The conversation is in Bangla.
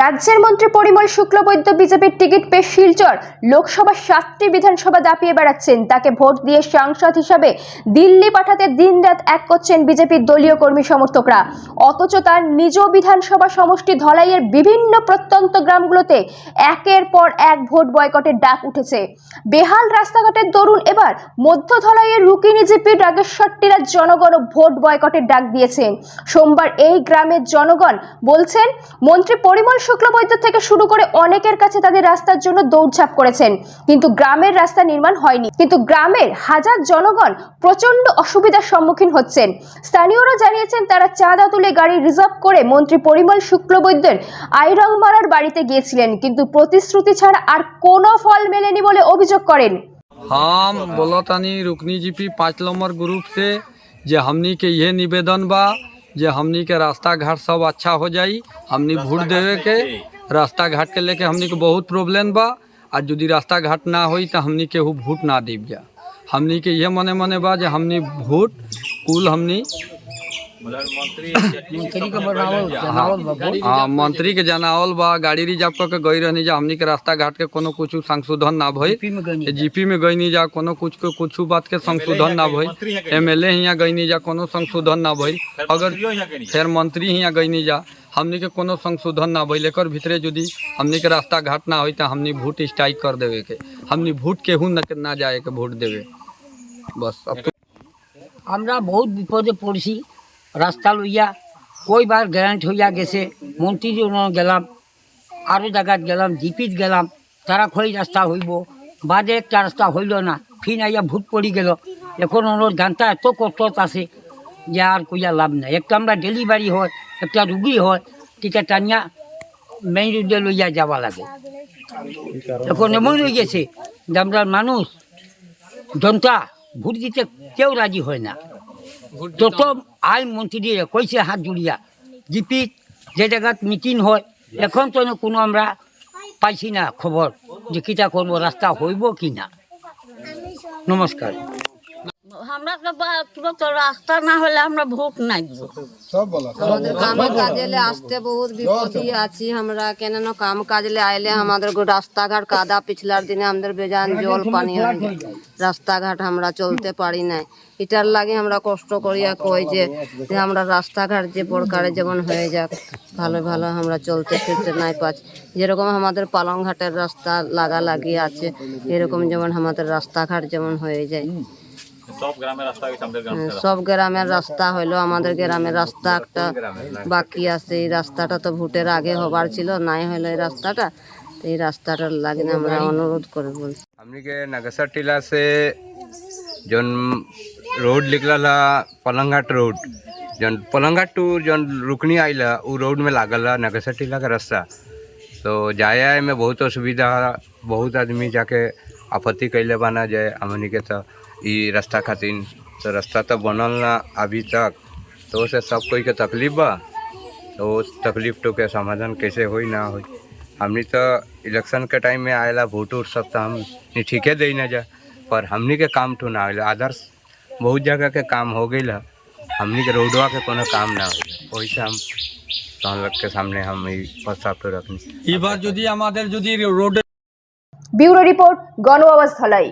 রাজ্যের মন্ত্রী পরিমল শুক্লবৈদ্য বিজেপির টিকিট পেয়ে শিলচর। লোকসভা সাতটি বিধানসভা দাপিয়ে বেড়াচ্ছেন। তাকে ভোট দিয়ে সাংসদ হিসাবে দিল্লি পাঠাতে দিনরাত এক করছেন বিজেপির দলীয় কর্মী সমর্থকরা। অথচ তার নিজ বিধানসভা সমষ্টি ধলাইয়ের বিভিন্ন প্রত্যন্ত গ্রামগুলোতে একের পর এক ভোট বয়কটের ডাক উঠেছে। বেহাল রাস্তাঘাটের দরুন এবার মধ্য ধলাইয়ের রুকিনি জিপি রাগেশ্বর টিলার জনগণও ভোট বয়কটের ডাক দিয়েছেন। সোমবার এই গ্রামের জনগণ বলছেন, মন্ত্রী পরিমল শুক্লবৈদ্য থেকে শুরু করে অনেকের কাছে তাদের রাস্তার জন্য দৌড়ঝাঁপ করেছেন কিন্তু গ্রামের রাস্তা নির্মাণ হয়নি কিন্তু গ্রামের হাজার জনগণ প্রচন্ড অসুবিধার সম্মুখীন হচ্ছেন স্থানীয়রা জানিয়েছেন তারা চাঁদা তুলে গাড়ি রিজার্ভ করে মন্ত্রী পরিমল শুক্লবৈদ্যের আইরংমারার বাড়িতে গিয়েছিলেন কিন্তু প্রতিশ্রুতি ছাড়া আর কোনো ফল মেলেনি বলে অভিযোগ করেন हम बोलतानी रुकनी जीपी पाँच नंबर ग्रुप से जे हमनी के यह निवेदन बा जे हमनी के रास्ता घाट सब अच्छा हो जाई हमनी भूट देवे के रास्ता घाट के लेके हमनी के बहुत प्रॉब्लम बा। आ यदि रास्ता घाट ना होई तो हमनी के भूट ना देव जा। हमनी के ये मने मने बा जे हमनी भूट कुल हमनी मंत्री के जनावल बा गाड़ी रिज़र्व करके गई रहनी जा। हमनी के रास्ता घाट के कोनो कुछ संशोधन ना भई। जीपी में गई नहीं जा। कोनो कुछ के कुछ बात के संशोधन ना भई। एमएलए हियाँ गई। नहीं जा कोनो संशोधन ना भई। अगर फिर मंत्री हियाँ गई नहीं जा। हमने के कोनो संशोधन ना भई। लेकर भितरे यदि हमने के रास्ता घाट ना होई त हमने वोट स्ट्राइक कर देवे के। हमने वोट के हु ना जाए के वोट देवे। बस अब तो- हमरा बहुत विपद पड़सी। রাস্তা লইয়া কইবার গ্যারান্ট হইয়া গেছে, মন্ত্রীর গেলাম আরও জায়গাত গেলাম, জিপিত গেলাম, তারা খই রাস্তা হইব। বাদে একটা রাস্তা হইল না, ফিন আইয়া ভূত পড়ি গেল। এখন ওনার গানটা এত কষ্টত আছে যে আর কইয়া লাভ নাই। একটা আমরা ডেলিভারি হয়, একটা রুগী হয়, টিকা টানিয়া মেইন রোডে লইয়া যাওয়া লাগে। এখন এমন হয়ে গেছে যে আমরা মানুষ, জনতা, ভোট দিতে কেউ রাজি হয় না। যত আইন মন্ত্রী দিয়ে কইছে হাত জুড়িয়া জিপি যে জায়গাত মিটিং হয় এখন তো কোনো আমরা পাইছি না খবর যে কিটা করব রাস্তা হইব কি না নমস্কার। তো রাস্তা না হলে আমরা ভোট নাই। আমাদের কাম কাজলে আসতে বহুত আছি আমরা কেন কাম কাজলে আইলে আমাদের রাস্তাঘাট কাদা পিছলার দিনে আমাদের বেজান জল পানি হয়ে যায়। রাস্তাঘাট আমরা চলতে পারি নাই। এটার লাগে আমরা কষ্ট করিয়া কই যে যে আমরা রাস্তাঘাট যে প্রকারে যেমন হয়ে যাক ভালো ভালো আমরা চলতে ফিরতে নাই পাচ্ছি। যেরকম আমাদের পালংঘাটের রাস্তা লাগা লাগিয়ে আছে এরকম যেমন আমাদের রাস্তাঘাট যেমন হয়ে যায়। সব গ্রামের রাস্তা হইলো আমাদের গ্রামের রাস্তা একটা বাকি আছে এই রাস্তাটা তো ভোটের আগে হবার ছিল নাই হলো এই রাস্তাটা তো এই রাস্তাটার লাগে আমরা অনুরোধ করে বলছি हमने के नगसर टीला से जौन रोड निकलल है पलंगघाट रोड जौन पलंगघाट टू जौन रुकनी आइल है उ रोड में लागल है नगसर टीला का रास्ता तो जाए आए में बहुत असुविधा है बहुत आदमी जाके आपत्ति कैले बाना जाए हमने के तो ये रास्ता खातिर। तो रास्ता तो बनल ना अभी तक। तो उसे सब कोई के तकलीफ़ बा? तो तकलीफ़ तो के समाधान कैसे हो ना हो हमने तो इलेक्शन के टाइम में आएला वोट उट सब तो हमने ठीके दे ना जा। पर हमने के काम तो ना आएगा आदर्श बहुत जगह के काम हो गई ला हमने के रोडवा के कोनो काम ना हो वही से हम संलग के सामने हम प्रस्ताव तो रखनी। बार जो दी हमारे जो दी रोड ब्यूरो रिपोर्ट गणवावस्थलाई